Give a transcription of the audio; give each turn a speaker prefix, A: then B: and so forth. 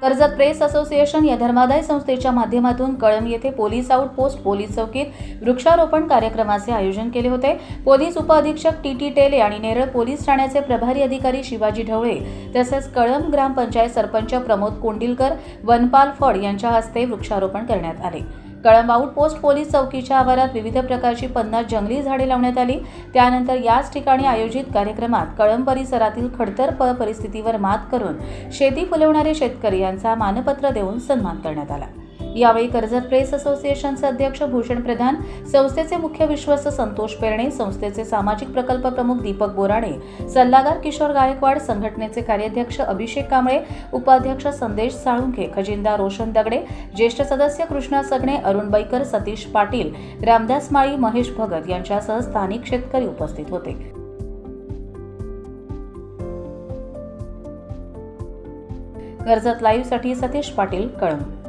A: Karjat press association या धर्मादाय संस्थेच्या माध्यमातून कळंब येथे पोलीस आउट पोस्ट पोलीस चौकीत वृक्षारोपण कार्यक्रमाचे आयोजन केले होते. पोलीस उपअधीक्षक टी टी टेले आणि नेरळ पोलीस ठाण्याचे प्रभारी अधिकारी शिवाजी ढवळे तसेच कळंब ग्रामपंचायत सरपंच प्रमोद कोंडिलकर वनपाल फड यांच्या हस्ते वृक्षारोपण करण्यात आले. कळंब पोस्ट पोलीस चौकीच्या आवारात विविध प्रकारची पन्नास जंगली झाडे लावण्यात आली. त्यानंतर याच ठिकाणी आयोजित कार्यक्रमात कळंब परिसरातील खडतर प परिस्थितीवर मात करून शेती फुलवणारे शेतकरी यांचा मानपत्र देऊन सन्मान करण्यात आला. यावेळी कर्जत प्रेस असोसिएशनचे अध्यक्ष भूषण प्रधान संस्थेचे मुख्य विश्वस्त संतोष पेरणे संस्थेचे सामाजिक प्रकल्प प्रमुख दीपक बोराडे सल्लागार किशोर गायकवाड संघटनेचे कार्याध्यक्ष अभिषेक कांबळे उपाध्यक्ष संदेश साळुंखे खजिनदार रोशन दगडे ज्येष्ठ सदस्य कृष्णा सगणे अरुण बैकर सतीश पाटील रामदास माळी महेश भगत यांच्यासह स्थानिक शेतकरी उपस्थित होते. कर्जत लाईव्हसाठी सतीश पाटील कळंब.